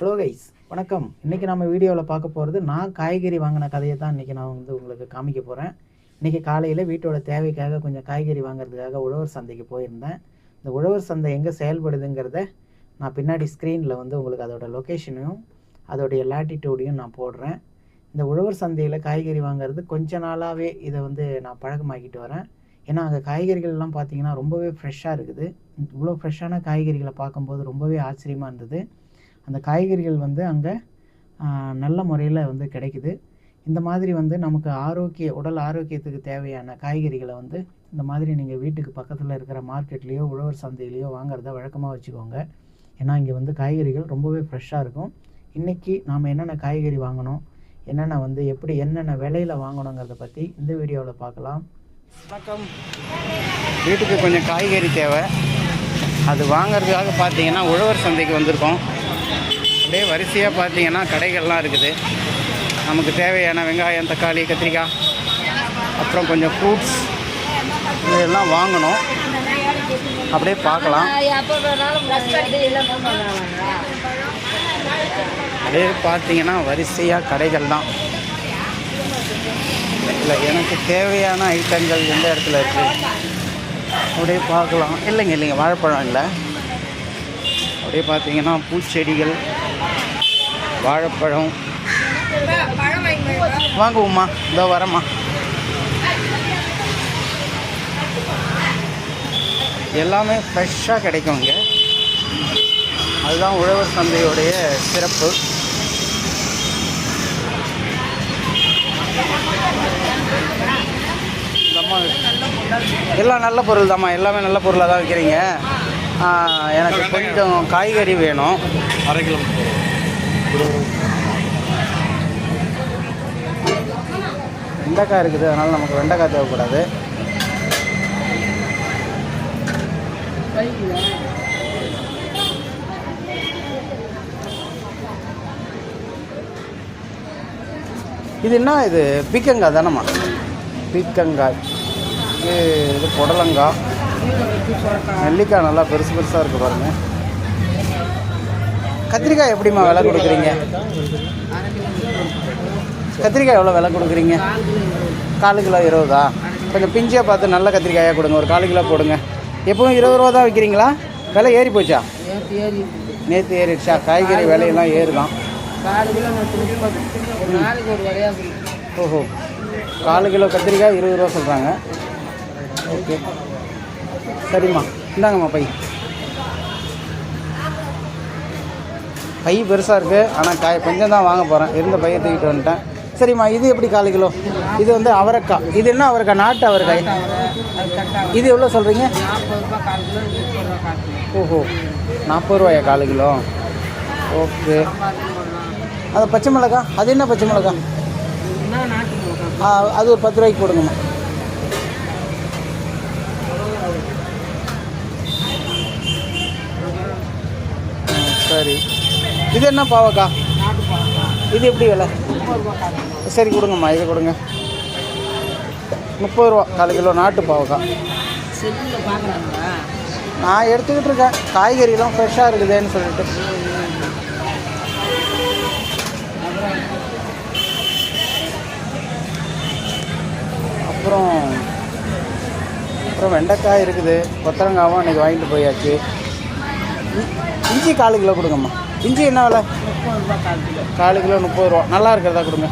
Hello guys வணக்கம். இன்றைக்கி நம்ம வீடியோவில் பார்க்க போகிறது நான் காய்கறி வாங்கின கதையை தான் இன்றைக்கி நான் வந்து உங்களுக்கு காமிக்க போகிறேன் இன்றைக்கி காலையில் வீட்டோட தேவைக்காக கொஞ்சம் காய்கறி வாங்குறதுக்காக உழவர் சந்தைக்கு போயிருந்தேன். இந்த உழவர் சந்தை எங்கே செயல்படுதுங்கிறத நான் பின்னாடி ஸ்க்ரீனில் வந்து உங்களுக்கு அதோட லொக்கேஷனையும் அதோடைய லேட்டிடியூடையும் நான் போடுறேன். இந்த உழவர் சந்தையில் காய்கறி வாங்குறது கொஞ்ச நாளாகவே இதை வந்து நான் பழக்கமாக்கிட்டு வரேன். ஏன்னா அங்கே காய்கறிகள்லாம் பார்த்தீங்கன்னா ரொம்பவே ஃப்ரெஷ்ஷாக இருக்குது. இவ்வளோ ஃப்ரெஷ்ஷான காய்கறிகளை பார்க்கும்போது ரொம்பவே ஆச்சரியமாக இருந்தது. அந்த காய்கறிகள் வந்து அங்கே நல்ல முறையில் வந்து கிடைக்குது. இந்த மாதிரி வந்து நமக்கு ஆரோக்கிய உடல் ஆரோக்கியத்துக்கு தேவையான காய்கறிகளை வந்து இந்த மாதிரி நீங்கள் வீட்டுக்கு பக்கத்தில் இருக்கிற மார்க்கெட்லேயோ உழவர் சந்தையிலையோ வாங்குறத வழக்கமாக வச்சுக்கோங்க. ஏன்னா இங்கே வந்து காய்கறிகள் ரொம்பவே ஃப்ரெஷ்ஷாக இருக்கும். இன்றைக்கி நாம் என்னென்ன காய்கறி வாங்கணும்? என்னென்ன வந்து எப்படி என்னென்ன விலையில் வாங்கணுங்கிறத பற்றி இந்த வீடியோவில் பார்க்கலாம். வணக்கம். வீட்டுக்கு கொஞ்சம் காய்கறி தேவை. அது வாங்குறதுக்காக பார்த்தீங்கன்னா உழவர் சந்தைக்கு வந்திருக்கோம். அப்படியே வரிசையாக பார்த்தீங்கன்னா கடைகள்லாம் இருக்குது. நமக்கு தேவையான வெங்காயம் தக்காளி கத்திரிக்காய் அப்புறம் கொஞ்சம் ஃப்ரூட்ஸ் இதெல்லாம் வாங்கணும். அப்படியே பார்க்கலாம். அப்படியே பார்த்தீங்கன்னா வரிசையாக கடைகள் தான். இல்லை எனக்கு தேவையான ஐட்டங்கள் எந்த இடத்துல இருக்குது அப்படியே பார்க்கலாம். இல்லைங்க இல்லைங்க வாழைப்பழம் இல்லை. அப்படியே பார்த்தீங்கன்னா பூச்செடிகள் வாழைப்பழம். வாங்குவோம்மா இதோ வரேம்மா. எல்லாமே ஃப்ரெஷ்ஷாக கிடைக்கும் இங்கே அதுதான் உழவர் சந்தையுடைய சிறப்பு. எல்லாம் நல்ல பொருள் தாம்மா எல்லாமே நல்ல பொருளாக தான் விற்கிறீங்க எனக்கு கொஞ்சம் காய்கறி வேணும். அரை கிலோ வெண்டைக்காய் இருக்குது அதனால் நமக்கு வெண்டைக்காய் தேவைப்படாது. இது என்ன இது பீக்கங்காய் தானம்மா? பீக்கங்காய். இது இது புடலங்காய். நெல்லிக்காய் நல்லா பெருசு பெருசாக இருக்குது பாருங்கள் கத்திரிக்காய் எப்படிம்மா விலை கொடுக்குறீங்க? கத்திரிக்காய் எவ்வளோ விலை கொடுக்குறீங்க? காலு கிலோ இருபதா? கொஞ்சம் பிஞ்சியாக பார்த்து நல்ல கத்திரிக்காயாக கொடுங்க. ஒரு காலு கிலோ போடுங்க. எப்பவும் இருபது ரூபா தான் விற்கிறீங்களா விலை ஏறி போச்சா? ஏறி. நேற்று ஏறிடுச்சா? காய்கறி விலையெல்லாம் ஏறுதான். ஓஹோ. காலு கிலோ கத்திரிக்காய் இருபது ரூபா சொல்கிறாங்க ஓகே. சரிம்மா. இந்தாங்கம்மா பை. பை பெருசாக இருக்குது ஆனால் காய் கொஞ்சம் தான் வாங்க போகிறேன் இருந்த பையை தூக்கிட்டு வந்துட்டேன். சரிம்மா இது எப்படி காலு கிலோ? இது வந்து அவரைக்காய். இது என்ன அவரைக்காய்? நாட்டு அவரைக்காய். இது எவ்வளோ சொல்கிறீங்க ஓஹோ நாற்பது ரூபாயா காலு கிலோ? ஓகே. அது பச்சை மிளகா? அது என்ன பச்சை மிளகா? அது ஒரு பத்து ரூபாய்க்கு போடுங்கம்மா ம், சரி இது என்ன பாவக்கா? இது எப்படி விலை? சரி கொடுங்கம்மா இது கொடுங்க. முப்பது ரூபா கால் கிலோ நாட்டு பாவக்கா. செல்லில் பார்க்குறாங்களா? நான் எடுத்துக்கிட்டு இருக்கேன். காய்கறிலாம் ஃப்ரெஷ்ஷாக இருக்குதேன்னு சொல்லிட்டு. அப்புறம் அப்புறம் வெண்டைக்காய் இருக்குது. கொத்தரங்காவும் அன்றைக்கி வாங்கிட்டு போயாச்சு. இஞ்சி காலு கிலோ கொடுங்கம்மா. இஞ்சி என்ன விலை? கிலோ காலு கிலோ முப்பது ரூபா. நல்லா இருக்கிறதா கொடுங்க.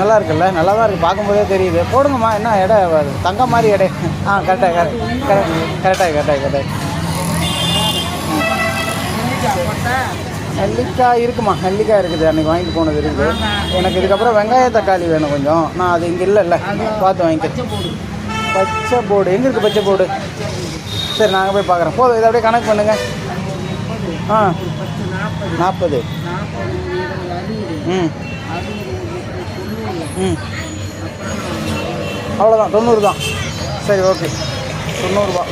நல்லா இருக்குல்ல? நல்லா தான் இருக்குது பார்க்கும்போதே தெரியுது. போடுங்கம்மா. என்ன எடை? தங்கம் மாதிரி எடை. ஆ கரெக்டாக கரெக்ட் கரெக்ட் கரெக்டாக கரெக்டாக கரெக்டாக நெல்லிக்காய் இருக்குமா? நெல்லிக்காய் இருக்குது. அன்றைக்கி வாங்கிட்டு போனது இருக்குது. எனக்கு இதுக்கப்புறம் வெங்காய தக்காளி வேணும் கொஞ்சம். நான் அது இங்கே இல்லைல்ல. பார்த்து வாங்கிக்க. பச்சை போர்டு எங்கே இருக்குது பச்சை போர்டு சரி நாங்கள் போய் பார்க்குறோம் போதும். இதை அப்படியே கணக்கு பண்ணுங்கள் ஆ. நாற்பது. ம். ம் அவ்வளோதான் தொண்ணூறு தான். சரி ஓகே. தொண்ணூறுரூவா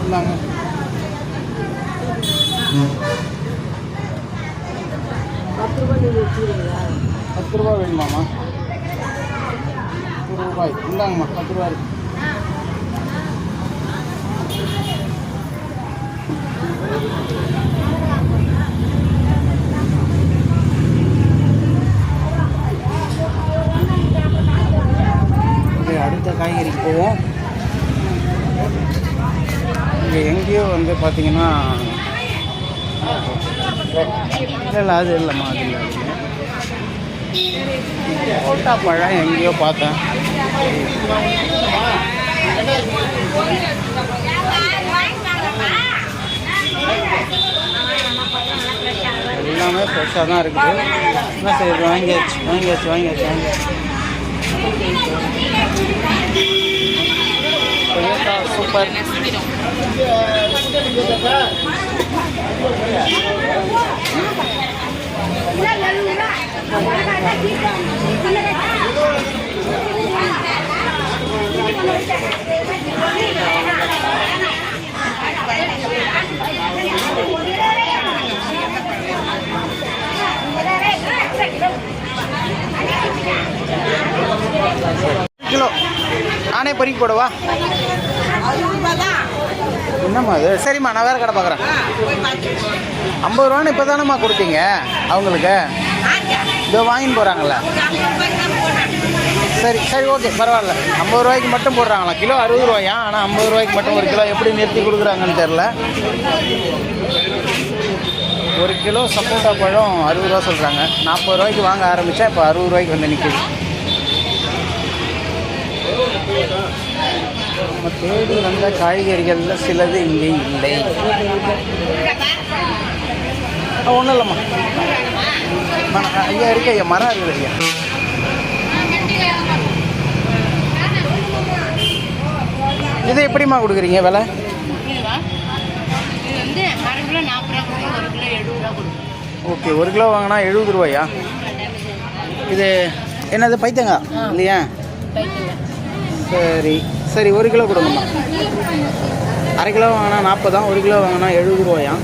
இந்தாங்க. பத்து ரூபாய் ரூபா வேணுமாம்மா? பத்து ரூபாய். இந்தாங்கம்மா பத்து ரூபா இருக்கு போவோம் இங்கே எங்கேயோ வந்து பார்த்தீங்கன்னா இல்லை இல்லை அது இல்லைம்மா அது இல்லை அது பழம் எங்கேயோ பார்த்தேன். எல்லாமே ஃப்ரெஷ்ஷாக தான் இருக்குது. என்ன செய்யுது வாங்கியாச்சு வாங்கியாச்சு வாங்கியாச்சு வாங்கியாச்சு. சூப்பர். கிலோ. ஆனே பறிக்க போடவா? என்னம்மா அது சரிம்மா நான் வேறு கடை பார்க்குறேன். ஐம்பது ரூபான்னு இப்போ தானேம்மா கொடுத்தீங்க அவங்களுக்கு? இதோ வாங்கின்னு போகிறாங்கள சரி சரி ஓகே பரவாயில்ல. ஐம்பது ரூபாய்க்கு மட்டும் போடுறாங்களா? கிலோ அறுபது ரூபாயா? ஆனால் ஐம்பது ரூபாய்க்கு மட்டும் ஒரு கிலோ எப்படி நிறுத்தி கொடுக்குறாங்கன்னு தெரில ஒரு கிலோ சப்போட்டா பழம் அறுபது ரூபா சொல்கிறாங்க நாற்பது ரூபாய்க்கு வாங்க ஆரம்பித்தா இப்போ அறுபது ரூபாய்க்கு வந்து நிற்கிது நம்ம தேடி வந்த காய்கறிகளில் சிலது இங்கே இல்லை. ஒன்றும் இல்லைம்மா. ஐயா இருக்கு ஐயா மரம் இருக்குது ஐயா. இது எப்படிம்மா கொடுக்குறீங்க விலை? ஓகே ஒரு கிலோ வாங்கினா எழுபது ரூபாயா? இது என்னது பைத்தங்காய் இல்லையா? சரி. சரி ஒரு கிலோ கொடுங்கம்மா. அரை கிலோ வாங்கினா நாற்பதாம் ஒரு கிலோ வாங்கினா எழுபது ரூபாயா?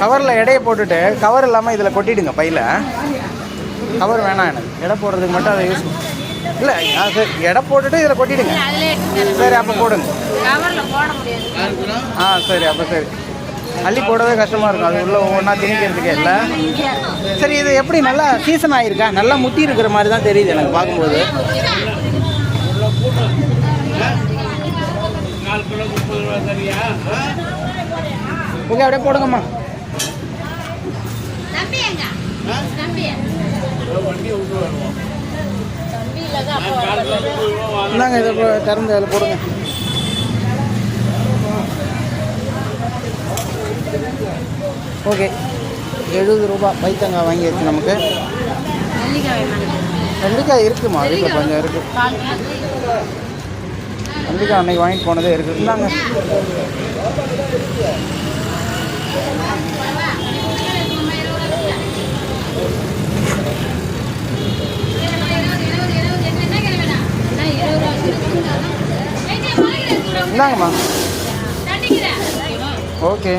கவரில் எடையை போட்டுட்டு கவர் இல்லாமல் இதில் கொட்டிடுங்க பையில். கவர் வேணாம் எனக்கு. எடை போடுறதுக்கு மட்டும் அதை யூஸ் இல்லை அது எடை போட்டுட்டு இதில் கொட்டிடுங்க. சரி அப்போ போடுங்க. ஆ சரி அப்போ சரி. அள்ளி போடவே கஷ்டமாக இருக்கும். அது உள்ள ஒவ்வொன்றா திணிக்கிறதுக்கே இல்லை. சரி இது எப்படி நல்லா சீசன் ஆகிருக்கா நல்லா முத்தி இருக்கிற மாதிரி தான் தெரியுது எனக்கு பார்க்கும்போது. ஓகே அப்படியே போடுங்கம்மா. இந்தாங்க இதை திறந்து அதில் போடுங்க. ஓகே. எழுபது ரூபா பைத்தங்காய் வாங்கியாச்சு நமக்கு. நெல்லிக்காய் இருக்குமா? வீட்டில் கொஞ்சம் இருக்குது கால் நெல்லிக்காய் அன்னைக்கு வாங்கிட்டு போனதே இருக்குது இந்தாங்க. இந்தாங்கம்மா. ஓகே.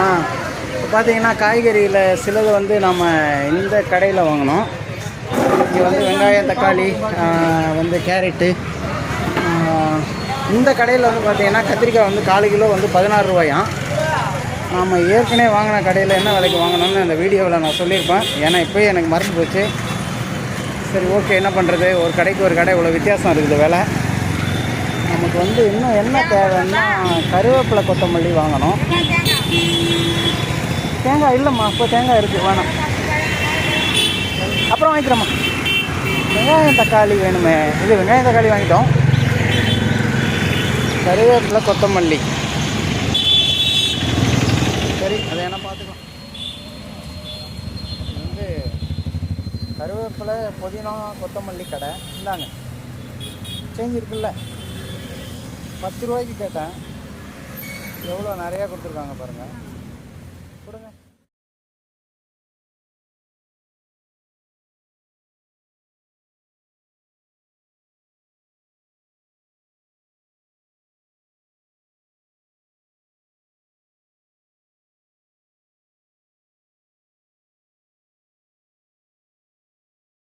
ஆ இப்போ பார்த்தீங்கன்னா காய்கறியில் சிலது வந்து நம்ம இந்த கடையில் வாங்கினோம் இங்கே வந்து வெங்காயம் தக்காளி வந்து கேரட்டு. இந்த கடையில் வந்து பார்த்திங்கன்னா கத்திரிக்காய் வந்து காலு கிலோ வந்து பதினாறு ரூபாயாம் நாம் ஏற்கனவே வாங்கின கடையில் என்ன விலைக்கு வாங்கினோம்னு அந்த வீடியோவில் நான் சொல்லியிருப்பேன். ஏன்னா இப்போயே எனக்கு மறந்து போச்சு. சரி ஓகே என்ன பண்ணுறது ஒரு கடைக்கு ஒரு கடை இவ்வளோ வித்தியாசம் இருக்குது விலை. நமக்கு வந்து இன்னும் என்ன தேவைன்னா கருவேப்பிலை கொத்தமல்லி வாங்கணும். தேங்காய் இல்லைம்மா இப்போ தேங்காய் இருக்குது வேணாம். அப்புறம் வாங்கிக்கிறோம்மா. வெங்காயம் தக்காளி வேணுமே. இது வெங்காயம் தக்காளி வாங்கிட்டோம். கருவேப்பிலை கொத்தமல்லி. சரி அதை என்ன பார்த்துக்கலாம் இது வந்து கருவேப்பிலை புதினா கொத்தமல்லி கடை. இந்தாங்க. சேஞ்ச் இருக்குல்ல. பத்து ரூபாய்க்கு கேட்டேன். எவ்வளோ நிறையா கொடுத்துருக்காங்க பாருங்கள் கொடுங்க.